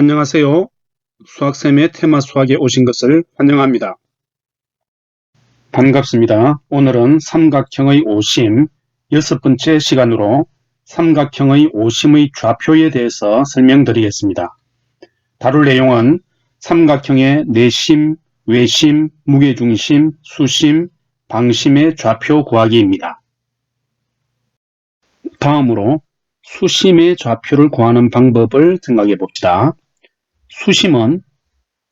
안녕하세요. 수학쌤의 테마 수학에 오신 것을 환영합니다. 반갑습니다. 오늘은 삼각형의 오심 여섯 번째 시간으로 삼각형의 오심의 좌표에 대해서 설명드리겠습니다. 다룰 내용은 삼각형의 내심, 외심, 무게중심, 수심, 방심의 좌표 구하기입니다. 다음으로 수심의 좌표를 구하는 방법을 생각해 봅시다. 수심은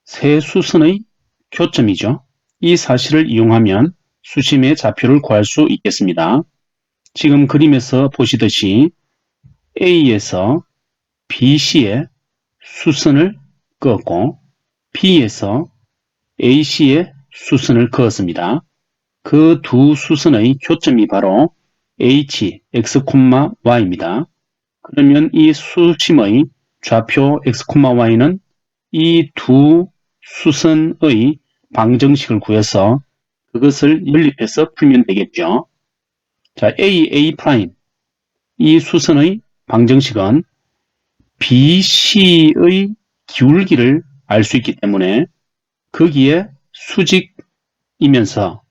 세 수선의 교점이죠. 이 사실을 이용하면 수심의 좌표를 구할 수 있겠습니다. 지금 그림에서 보시듯이 A에서 BC의 수선을 그었고 B에서 AC의 수선을 그었습니다. 그 두 수선의 교점이 바로 H, X, Y입니다. 그러면 이 수심의 좌표 X, Y는 이 두 수선의 방정식을 구해서 그것을 연립해서 풀면 되겠죠. 자, A, A 프라임. 이 수선의 방정식은 BC의 기울기를 알 수 있기 때문에 거기에 수직이면서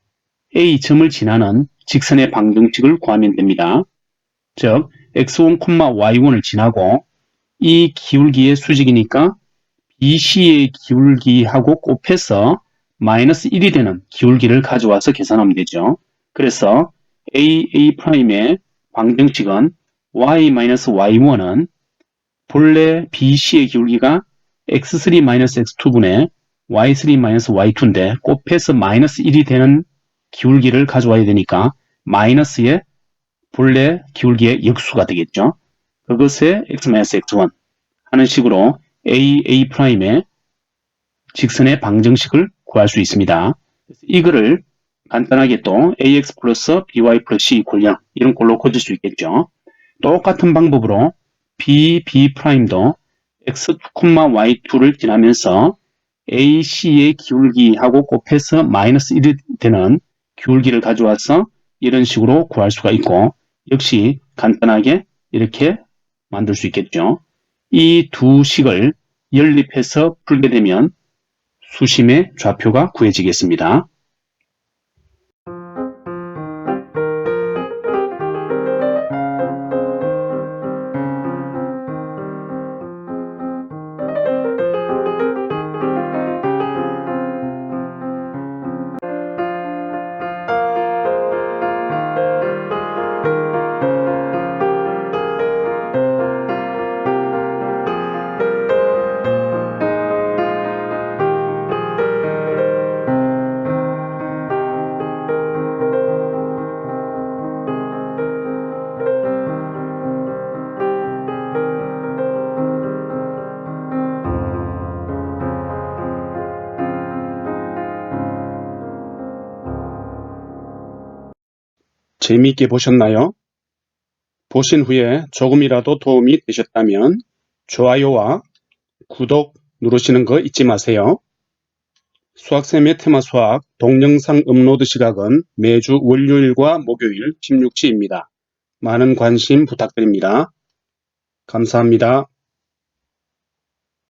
A점을 지나는 직선의 방정식을 구하면 됩니다. 즉, x1, y1을 지나고 이 기울기의 수직이니까 BC의 기울기하고 곱해서 마이너스 1이 되는 기울기를 가져와서 계산하면 되죠. 그래서 A, A'의 방정식은 y-y1은 본래 BC의 기울기가 x3-x2분의 y3-y2인데 곱해서 마이너스 1이 되는 기울기를 가져와야 되니까 마이너스의 본래 기울기의 역수가 되겠죠. 그것에 x-x1 하는 식으로 a, a''의 직선의 방정식을 구할 수 있습니다. 이거를 간단하게 또 ax 플러스 by 플러스 c 이퀄 0 이런 꼴로 고칠 수 있겠죠. 똑같은 방법으로 b, b'도 x2, y2를 지나면서 ac의 기울기하고 곱해서 마이너스 1이 되는 기울기를 가져와서 이런 식으로 구할 수가 있고 역시 간단하게 이렇게 만들 수 있겠죠. 이 두 식을 연립해서 풀게 되면 수심의 좌표가 구해지겠습니다. 재미있게 보셨나요? 보신 후에 조금이라도 도움이 되셨다면 좋아요와 구독 누르시는 거 잊지 마세요. 수학쌤의 테마 수학 동영상 업로드 시각은 매주 월요일과 목요일 16시입니다. 많은 관심 부탁드립니다. 감사합니다.